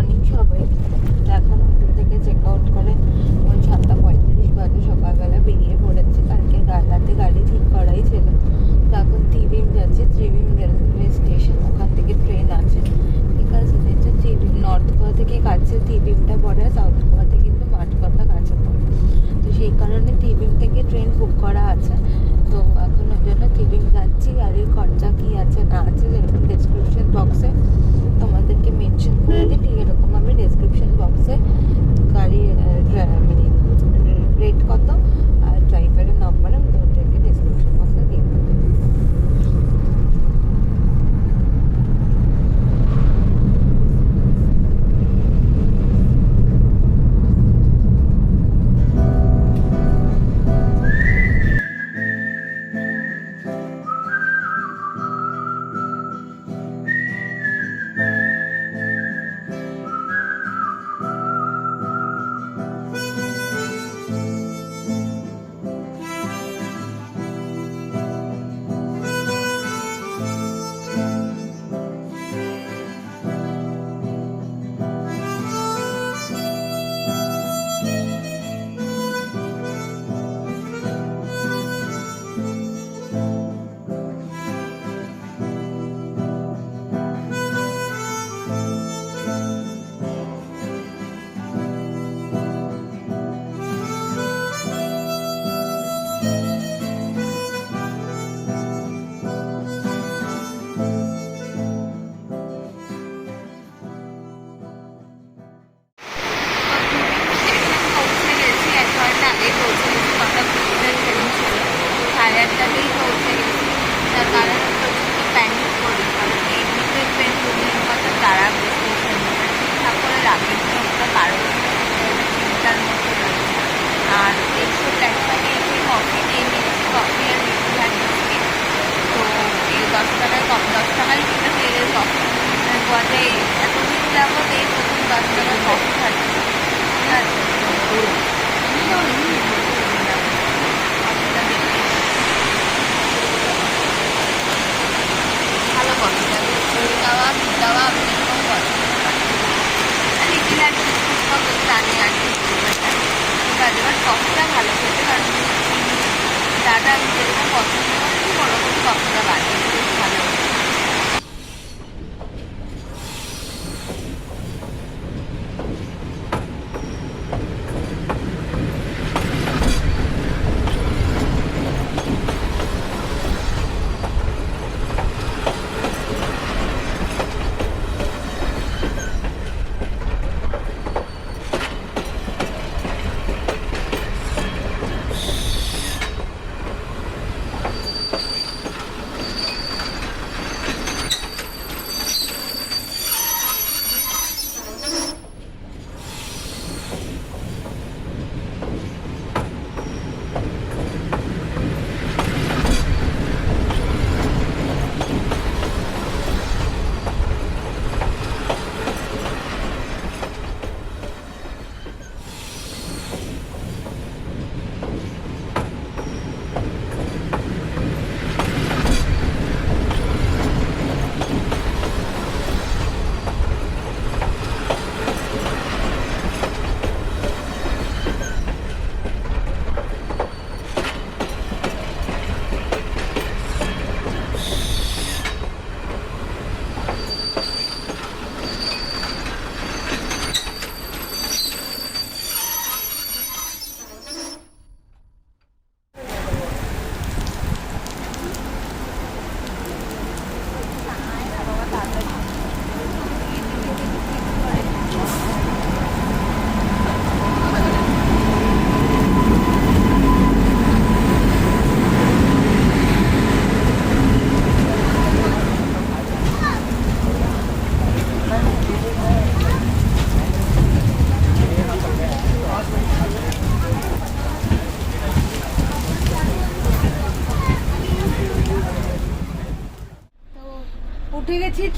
Morning সবাই। এখন hotel থেকে চেক আউট করে ওই সাতটা পঁয়ত্রিশ বাজে সকালবেলা বেরিয়ে পড়েছে। কালকে গা- রাতে গাড়ি ঠিক করাই ছিল। তো এখন ত্রিবিম যাচ্ছে ত্রিবিম রেলওয়ে স্টেশন ওখান থেকে ট্রেন আছে। ঠিক আছে যেটা ত্রিবিম নর্থ গোয়া থেকে কাছে ত্রিবিমটা পড়ে সাউথ গোয়াতে কিন্তু মাঠকটা কাছে পড়ে। তো সেই কারণে ত্রিবিম থেকে ট্রেন বুক করা আছে। তো এখন ওই জন্য ত্রিবিম যাচ্ছি গাড়ির খরচা দশ টাকায় কম দশ টাকায় কিনে তেলের কফি গোয়াতে এতদিন যাব এই প্রথম দশ টাকায় খাচ্ছি ঠিক ভালো কফি লাগে চুরি দেওয়া, দুধ দেওয়া এরকম কফি লিটিল আর বিস্কুট জানি আর কি ঠিক এবার কফিটা ভালো খেতে কারণ দাদা, আমি যেরকম পছন্দ করছি ওরকম কফিটা বানিয়ে বেশ ভালো তো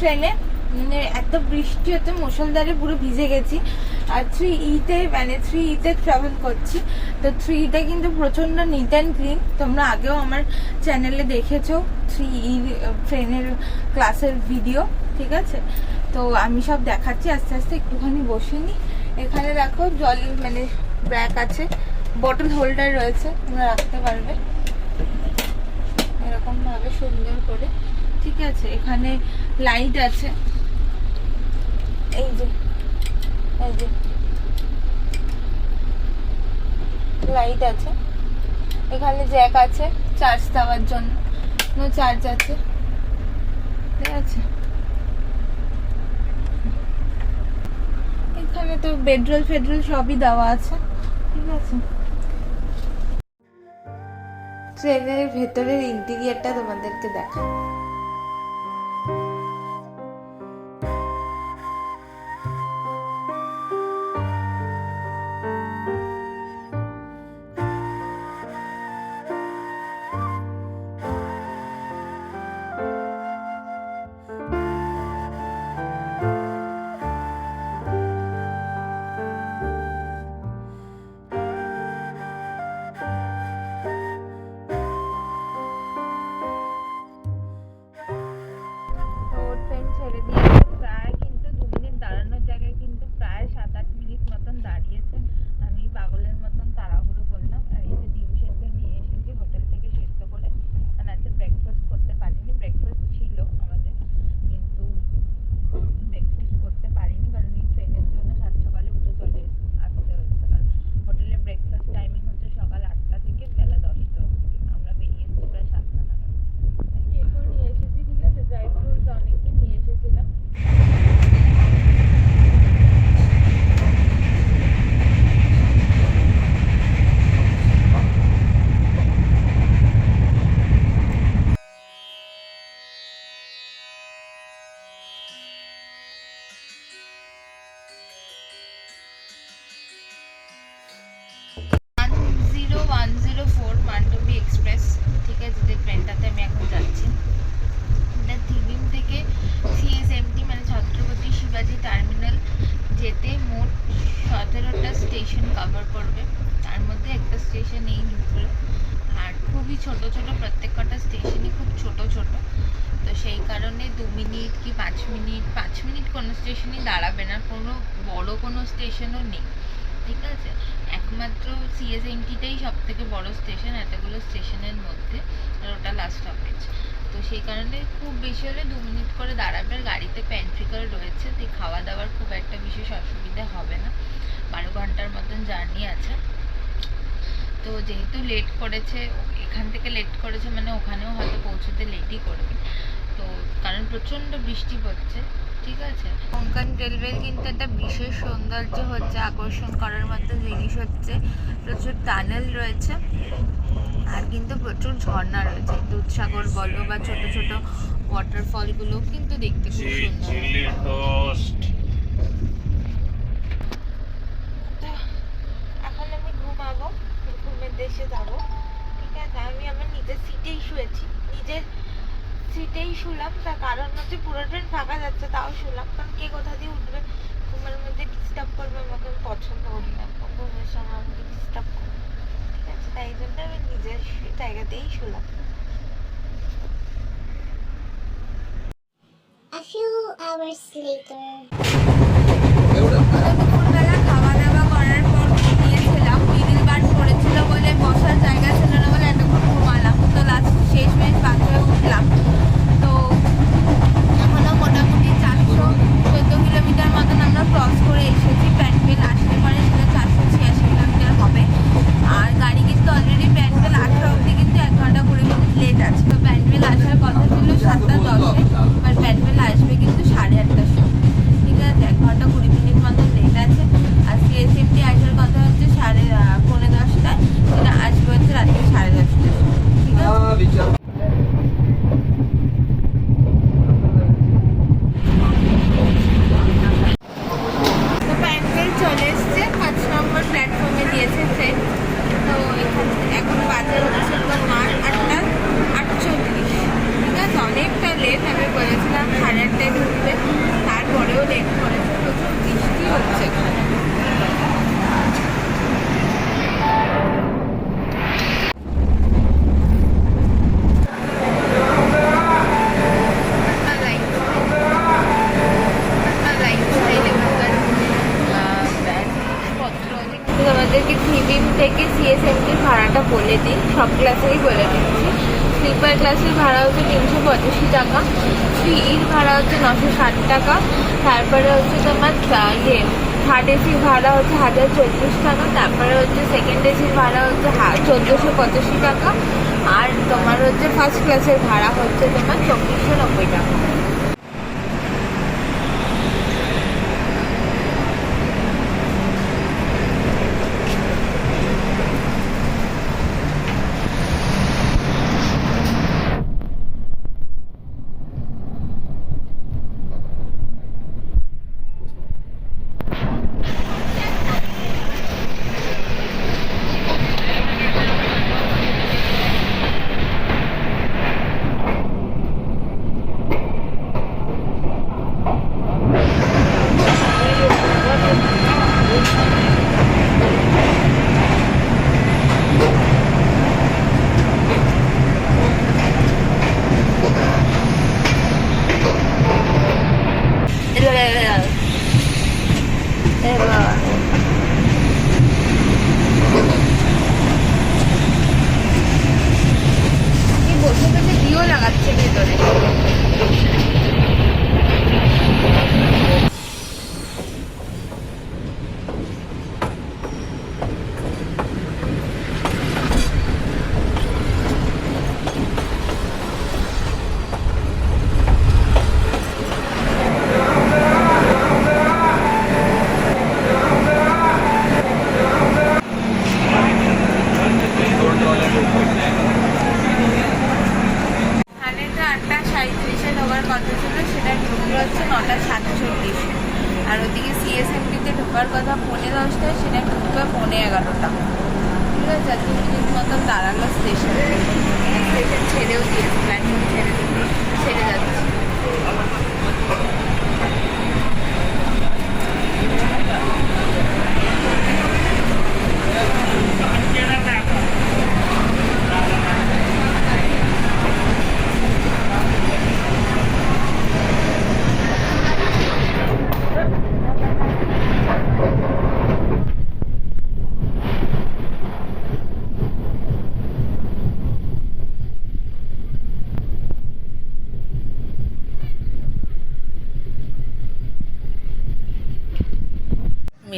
ট্রেনে মানে এত বৃষ্টি হচ্ছে মুসলধারে পুরো ভিজে গেছি। আর থ্রি ইতে মানে থ্রি ইতে ট্রাভেল করছি। তো থ্রি ইতে কিন্তু প্রচণ্ড নিট অ্যান্ড ক্লিন তোমরা আগেও আমার চ্যানেলে দেখেছ থ্রি ই ট্রেনের ক্লাসের ভিডিও ঠিক আছে? তো আমি সব দেখাচ্ছি, আস্তে আস্তে একটুখানি বসে নি এখানে দেখো জল মানে ব্যাগ আছে বটল হোল্ডার রয়েছে, তোমরা রাখতে পারবে। এরকমভাবে সুন্দর করে ঠিক আছে, এখানে লাইট আছে। এই যে এই যে লাইট আছে। এখানে জ্যাক আছে চার্জ দেওয়ার জন্য। চার্জ আছে। ঠিক আছে। এখানে তো বেডরোল ফেডরোল সবই দেওয়া আছে। ঠিক আছে। ট্রেনের ভেতরের ইন্টেরিয়ারটা তোমাদেরকে দেখা ট্রেন কভার করবে। তার মধ্যে একটা স্টেশন এই ঢুকলো আর খুবই ছোট ছোট, প্রত্যেক কটা স্টেশনই খুব ছোট ছোট। তো সেই কারণে দু মিনিট কি পাঁচ মিনিট পাঁচ মিনিট কোনো স্টেশনই দাঁড়াবে না। কোনো বড় কোনো স্টেশনও নেই। ঠিক আছে? একমাত্র সিএসএমটিটাই সব থেকে বড় স্টেশন এতগুলো স্টেশনের মধ্যে। আর ওটা লাস্ট স্টপেজ তো সেই কারণে খুব বেশি হলে দু মিনিট করে দাঁড়াবে। গাড়িতে প্যান্ট্রিকার রয়েছে তাই খাওয়া দাওয়ার খুব একটা বিশেষ অসুবিধা হবে না। বারো ঘণ্টার মতন জার্নি আছে। তো যেহেতু লেট করেছে, এখান থেকে লেট করেছে মানে ওখানেও হয়তো পৌঁছতে লেটই করবে। তো কারণ প্রচণ্ড বৃষ্টি পড়ছে। ঠিক আছে? কোঙ্কন রেলওয়ের কিন্তু একটা বিশেষ সৌন্দর্য হচ্ছে আকর্ষণ করার মতো জিনিস হচ্ছে। প্রচুর টানেল রয়েছে আর কিন্তু প্রচুর ঝর্ণা রয়েছে। দুধসাগর বলো বা ছোট ছোট ওয়াটারফলগুলো কিন্তু দেখতে খুব সুন্দর। ঘুমের দেশে যাব। ঠিক আছে আমি আমার নিজের সিটেই শুয়েছি। নিজের সিটেই শুলাম তার কারণ হচ্ছে পুরো ট্রেন ফাঁকা যাচ্ছে তাও শুলাম কারণ কে কোথা দিয়ে উঠবে? ঘুমের মধ্যে ডিস্টার্ব করবে আমাকে আমি পছন্দ করি না। ঘুমের সময় আমাকে ডিস্টার্ব করবে? ঠিক আছে তাই জন্য আমি নিজের জায়গাতেই শুলাম A few hours later. দুপুরবেলা খাওয়া দাওয়া করার পর ঘুমিয়েছিলাম। মিডিল বার পড়েছিল বলে বসার জায়গা ছিল না বলে এতক্ষণ ঘুমালাম। তো লাস্ট শেষ মেশ বাদ উঠলাম তো এখনও মোটামুটি চারশো চোদ্দ কিলোমিটার মতন আমরা ক্রস করে এসেছি। প্যান্টবেল আসতে পারে সেটা চারশো ছিয়াশি কিলোমিটার হবে। আর গাড়ি কিন্তু অলরেডি প্যান্টবেল আসা অবধি কিন্তু এক ঘণ্টা কুড়ি মিনিট লেট আছে তো প্যান্টবেল আসার কথা ছিল সাতটা দশে আর প্যান্টবেল আসবে কিন্তু সাড়ে আটটার সময় ঠিক আছে এক ঘণ্টা কুড়ি মিনিট মতো লেট আছে আর সিএসএফটি আসার কথা হচ্ছে সাড়ে আহ, পৌনে দশটায় সেটা আসবে হচ্ছে রাত্রি সাড়ে দশটায় ঠিক আছে থেকে সিএসএমটির ভাড়াটা বলে দিই। সব ক্লাসেরই বলে দিচ্ছি। স্লিপার ক্লাসের ভাড়া হচ্ছে তিনশো পঁচাশি টাকা। থ্রির ভাড়া হচ্ছে নশো ষাট টাকা। তারপরে হচ্ছে তোমার ইয়ে থার্ড এসির ভাড়া হচ্ছে হাজার চল্লিশ টাকা। তারপরে হচ্ছে সেকেন্ড এসির ভাড়া হচ্ছে চোদ্দোশো পঁচাশি টাকা। আর তোমার হচ্ছে ফার্স্ট ক্লাসের ভাড়া হচ্ছে তোমার চব্বিশশো নব্বই টাকা এবার কি বসে বসে দিও লাগাচ্ছে ভেতরে এখানে তো আটটা সাঁত্রিশে ঢোকার কথা ছিল সেটা ঢুকলো হচ্ছে নটা সাতচল্লিশে আর ওদিকে সিএসএমপিতে ঢোকার কথা পৌনে দশটায়, সেটা ঢুকবে পৌনে এগারোটা। ঠিক আছে দু মিনিট মতন দাঁড়াল স্টেশনে স্টেশন ছেড়েও দিয়েছে প্ল্যাটফর্ম ছেড়ে ছেড়ে যাচ্ছে।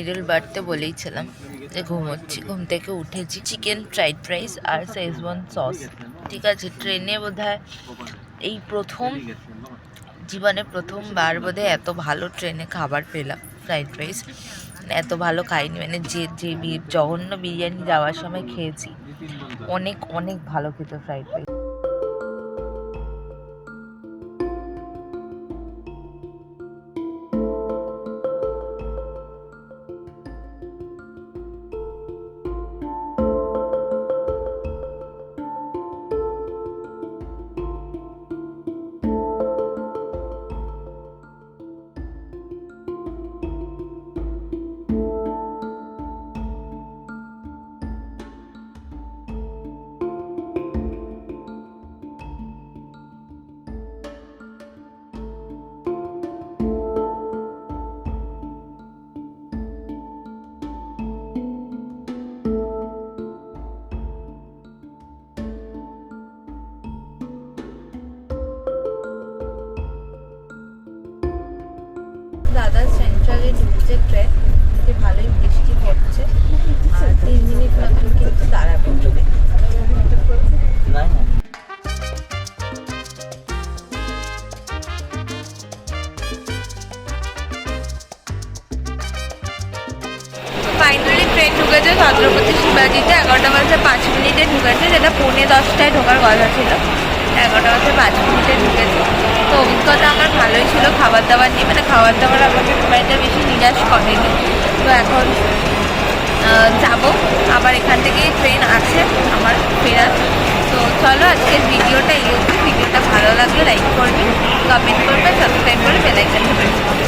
মিডল বার্থে বলেইছিলাম যে ঘুমোচ্ছি। ঘুম থেকে উঠেছি। চিকেন ফ্রাইড রাইস আর শেজওয়ান সস ঠিক আছে ট্রেনে বোধহয় এই প্রথম জীবনে প্রথমবার বোধহয় এত ভালো ট্রেনে খাবার পেলাম ফ্রাইড রাইস এত ভালো খাইনি মানে যে যে জঘন্য বিরিয়ানি যাওয়ার সময় খেয়েছি। অনেক অনেক ভালো খেতে ফ্রাইড রাইস দাদা সেন্ট্রালে ঢুকছে ট্রেন যে ভালোই বৃষ্টি পড়ছে। আর তিন মিনিট মতন কিন্তু দাঁড়াবে। ফাইনালি ট্রেন ঢুকেছে ছত্রপতি শিবাজিতে এগারোটা বাজে পাঁচ মিনিটে ঢুকেছে যেটা পৌনে দশটায় ঢোকার কথা ছিল। এগারোটা বাজে পাঁচ মিনিটে ঢুকেছি। তো অভিজ্ঞতা আমার ভালোই ছিল খাবার দাবার নিয়ে মানে খাবার দাবার আমাকে খুব একটা বেশি নিরাশ করেনি। তো এখন যাব। আবার এখান থেকে ট্রেন আছে, আমার ফেরার। তো চলো আজকের ভিডিওটা এই অবধি। ভিডিওটা ভালো লাগলে লাইক করবে কমেন্ট করবে সাবস্ক্রাইব করবে বেলাইকানটা প্রেস করবে।